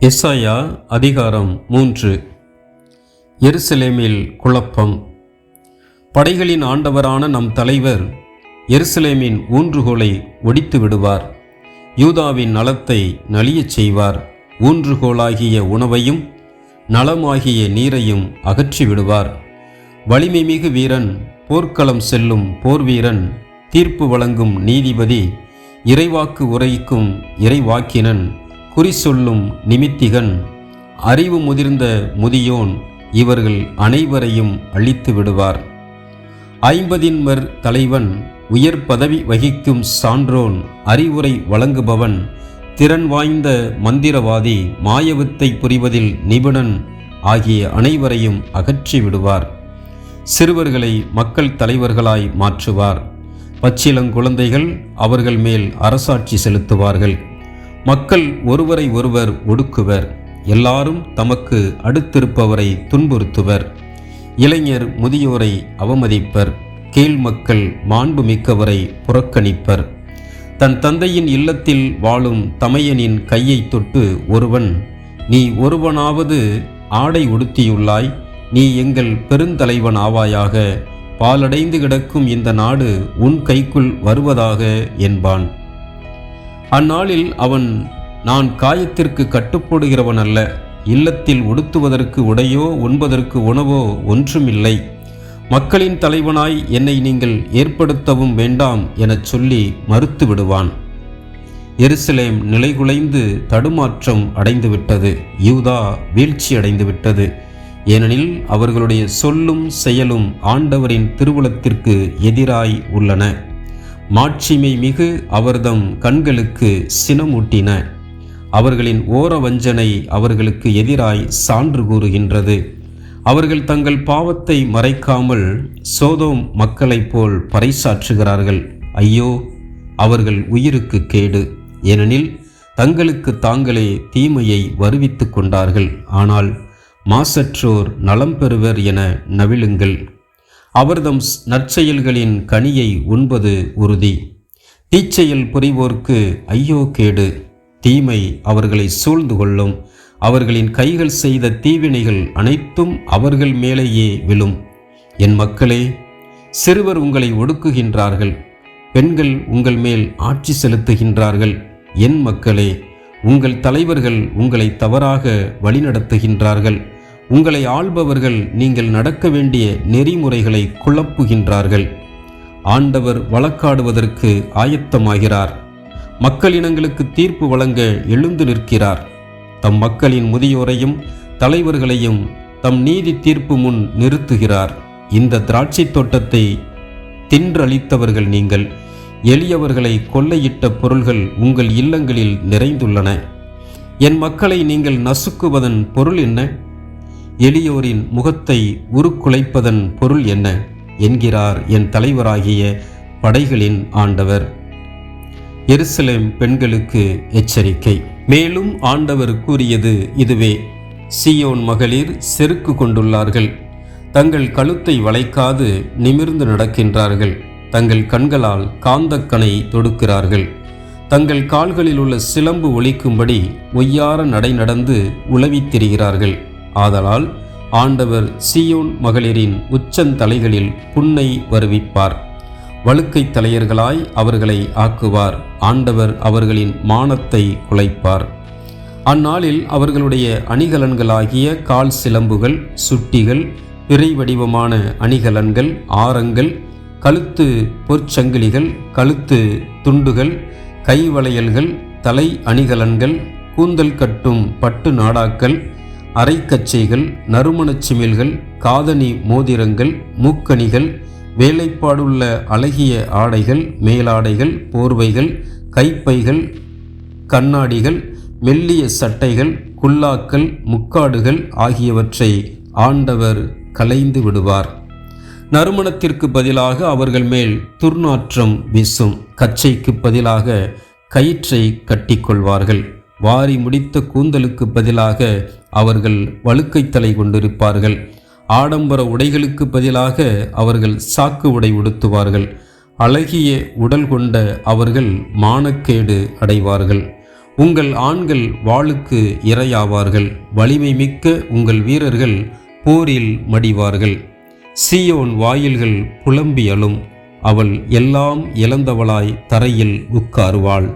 எஸ்ஐயா அதிகாரம் மூன்று. எருசலேமில் குழப்பம். படைகளின் ஆண்டவரான நம் தலைவர் எருசலேமின் ஊன்றுகோலை ஒடித்து விடுவார் யூதாவின் நலத்தை நலியச் செய்வார். ஊன்றுகோலாகிய உணவையும் நலமாகிய நீரையும் அகற்றி விடுவார் வலிமை மிகு வீரன் போர்க்களம் செல்லும் போர்வீரன் தீர்ப்பு வழங்கும் நீதிபதி இறைவாக்கு உரைக்கும் இறைவாக்கினன் குறி சொல்லும் நிமித்திகன் அறிவு முதிர்ந்த முதியோன் இவர்கள் அனைவரையும் அழித்து விடுவார். ஐம்பதின்மர் தலைவன் உயர் பதவி வகிக்கும் சான்றோன் அறிவுரை வழங்குபவன் திறன் வாய்ந்த மந்திரவாதி மாயவித்தை புரிவதில் நிபுணன் ஆகிய அனைவரையும் அகற்றி விடுவார். சிறுவர்களை மக்கள் தலைவர்களாய் மாற்றுவார். பச்சிலங்குழந்தைகள் அவர்கள் மேல் அரசாட்சி செலுத்துவார்கள். மக்கள் ஒருவரை ஒருவர் ஒடுக்குவர். எல்லாரும் தமக்கு அடுத்திருப்பவரை துன்புறுத்துவர். இளைஞர் முதியோரை அவமதிப்பர். கீழ் மக்கள் மாண்பு மிக்கவரை புறக்கணிப்பர். தன் தந்தையின் இல்லத்தில் வாழும் தமையனின் கையை தொட்டு ஒருவன் நீ ஒருவனாவது ஆடை உடுத்தியுள்ளாய். நீ எங்கள் பெருந்தலைவன் ஆவாயாக பாலடைந்து கிடக்கும் இந்த நாடு உன் கைக்குள் வருவதாக என்பான். அந்நாளில் அவன் நான் காயத்திற்கு கட்டுப்படுகிறவன் அல்ல. இல்லத்தில் உடுத்துவதற்கு உடையோ உண்பதற்கு உணவோ ஒன்றுமில்லை. மக்களின் தலைவனாய் என்னை நீங்கள் ஏற்படுத்தவும் வேண்டாம் எனச் சொல்லி மறுத்து விடுவான் எருசலேம் நிலைகுலைந்து தடுமாற்றம் அடைந்துவிட்டது. யூதா வீழ்ச்சி அடைந்துவிட்டது. ஏனெனில் அவர்களுடைய சொல்லும் செயலும் ஆண்டவரின் திருவுளத்திற்கு எதிராய் உள்ளன. மாட்சிமை மிகு அவர்தம் கண்களுக்கு சினமூட்டின. அவர்களின் ஓர வஞ்சனை அவர்களுக்கு எதிராய் சான்று கூறுகின்றது. அவர்கள் தங்கள் பாவத்தை மறைக்காமல் சோதோம் மக்களைப் போல் பறைசாற்றுகிறார்கள். ஐயோ அவர்கள் உயிருக்கு கேடு. ஏனெனில் தங்களுக்கு தாங்களே தீமையை வருவித்துக் கொண்டார்கள். ஆனால் மாசற்றோர் நலம் பெறுவர் என நவிழுங்கள். அவர்தம் நற்செயல்களின் கனியை உண்பது உறுதி. தீச்செயல் புரிவோர்க்கு ஐயோ கேடு. தீமை அவர்களை சூழ்ந்து கொள்ளும். அவர்களின் கைகள் செய்த தீவினைகள் அனைத்தும் அவர்கள் மேலேயே விழும். என் மக்களே சிறுவர் உங்களை ஒடுக்குகின்றார்கள். பெண்கள் உங்கள் மேல் ஆட்சி செலுத்துகின்றார்கள். என் மக்களே உங்கள் தலைவர்கள் உங்களை தவறாக வழிநடத்துகின்றார்கள். உங்களை ஆள்பவர்கள் நீங்கள் நடக்க வேண்டிய நெறிமுறைகளை குழப்புகின்றார்கள். ஆண்டவர் வழக்காடுவதற்கு ஆயத்தமாகிறார். மக்களினங்களுக்கு தீர்ப்பு வழங்க எழுந்து நிற்கிறார். தம் மக்களின் முதியோரையும் தலைவர்களையும் தம் நீதி தீர்ப்பு முன் நிறுத்துகிறார். இந்த திராட்சை தோட்டத்தை தின்றளித்தவர்கள் நீங்கள் எளியவர்களை கொள்ளையிட்ட பொருள்கள் உங்கள் இல்லங்களில் நிறைந்துள்ளன. என் மக்களை நீங்கள் நசுக்குவதன் பொருள் என்ன? எளியோரின் முகத்தை உருக்குலைப்பதன் பொருள் என்ன? என்கிறார் என் தலைவராகிய படைகளின் ஆண்டவர். எருசலேம் பெண்களுக்கு எச்சரிக்கை. மேலும் ஆண்டவர் கூறியது இதுவே. சியோன் மகளிர் செருக்கு கொண்டுள்ளார்கள். தங்கள் கழுத்தை வளைக்காது நிமிர்ந்து நடக்கின்றார்கள். தங்கள் கண்களால் காந்தக்கனை தொடுக்கிறார்கள். தங்கள் கால்களில் உள்ள சிலம்பு ஒலிக்கும்படி ஒய்யார நடை நடந்து உளவித் திரிகிறார்கள் ஆதலால் ஆண்டவர் சியோன் மகளிரின் உச்சந்தலைகளில் புன்னை வருவிப்பார். வழுக்கை தலையர்களாய் அவர்களை ஆக்குவார். ஆண்டவர் அவர்களின் மானத்தை குலைப்பார். அந்நாளில் அவர்களுடைய அணிகலன்களாகிய கால் சிலம்புகள் சுட்டிகள் பிறை வடிவமான அணிகலன்கள் ஆரங்கள் கழுத்து பொற்சங்கிலிகள் கழுத்து துண்டுகள் கைவளையல்கள் தலை அணிகலன்கள் கூந்தல் கட்டும் பட்டு நாடாக்கள் அரைக்கச்சைகள் நறுமணச் சிமிழ்கள் காதணி மோதிரங்கள் மூக்கணிகள் வேலைப்பாடுள்ள அழகிய ஆடைகள் மேலாடைகள் போர்வைகள் கைப்பைகள் கண்ணாடிகள் மெல்லிய சட்டைகள் குல்லாக்கள் முக்காடுகள் ஆகியவற்றை ஆண்டவர் கலைந்து விடுவார். நறுமணத்திற்கு பதிலாக அவர்கள் மேல் துர்நாற்றம் வீசும். கச்சைக்கு பதிலாக கயிற்றை கட்டிக்கொள்வார்கள் வாரி முடித்த கூந்தலுக்கு பதிலாக அவர்கள் வழுக்கை தலை கொண்டிருப்பார்கள். ஆடம்பர உடைகளுக்கு பதிலாக அவர்கள் சாக்கு உடை உடுத்துவார்கள். அழகிய உடல் கொண்ட அவர்கள் மானக்கேடு அடைவார்கள். உங்கள் ஆண்கள் வாளுக்கு இரையாவார்கள். வலிமை மிக்க உங்கள் வீரர்கள் போரில் மடிவார்கள். சீயோன் வாயில்கள் புலம்பி அழும் அவள் எல்லாம் இழந்தவளாய் தரையில் உட்காருவாள்.